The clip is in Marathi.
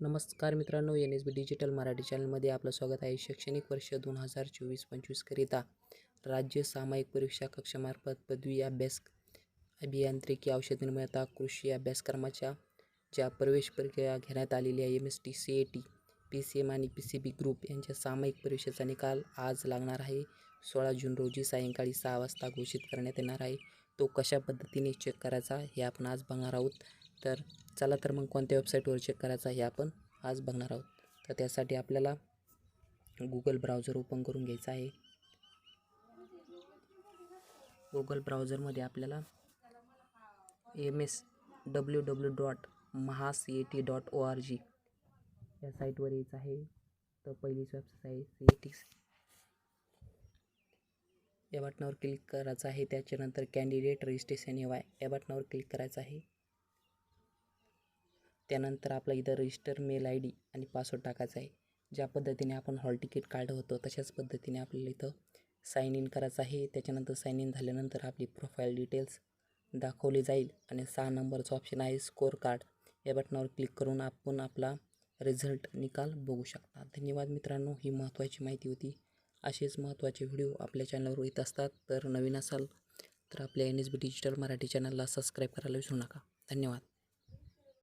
नमस्कार मित्रांनो N S B digital Marathi चॅनलमध्ये आपलं स्वागत आहे. शैक्षणिक वर्ष दोन हजार चोवीस पंचवीसकरिता राज्य सामायिक परीक्षा कक्षामार्फत पदवी अभ्यास अभियांत्रिकी औषध निर्माता कृषी अभ्यासक्रमाच्या ज्या प्रवेश प्रक्रिया घेण्यात आलेल्या M S T C A T P C M आणि पी सी बी ग्रुप यांच्या सामायिक परीक्षेचा निकाल आज लागणार आहे. सोळा जून रोजी सायंकाळी सहा वाजता घोषित करण्यात येणार आहे. तो कशा पद्धतीने चेक करायचा हे आपण आज बघणार आहोत. तर चला तर मग कोणत्या वेबसाईटवर चेक करायचा हे आपण आज बघणार आहोत. तर त्यासाठी आपल्याला गुगल ब्राउझर ओपन करून घ्यायचा आहे. गुगल ब्राउझरमध्ये आपल्याला M S W W dot Maha C A T dot O R G या साईटवर यायचं आहे. तर पहिलीच वेबसाईट आहे सी ए टी या बटनावर क्लिक करायचं आहे. त्याच्यानंतर कॅन्डिडेट रजिस्ट्रेशन एवाय या बटनावर क्लिक करायचं आहे. त्यानंतर आपला इथं रजिस्टर मेल आय डी आणि पासवर्ड टाकायचा आहे. ज्या पद्धतीने आपण हॉल तिकीट काढलं होतं तशाच पद्धतीने आपल्याला इथं साईन इन करायचं आहे. त्याच्यानंतर साईन इन झाल्यानंतर आपली प्रोफाईल डिटेल्स दाखवली जाईल आणि सहा नंबरचं ऑप्शन आहे स्कोअर कार्ड या बटनावर क्लिक करून आपण आपला रिझल्ट निकाल बघू शकता. धन्यवाद मित्रांनो ही महत्त्वाची माहिती होती. असेच महत्त्वाचे व्हिडिओ आपल्या चॅनलवर येत असतात. तर नवीन असाल तर आपल्या N S B digital Marathi चॅनलला सबस्क्राईब करायला विसरू नका. धन्यवाद.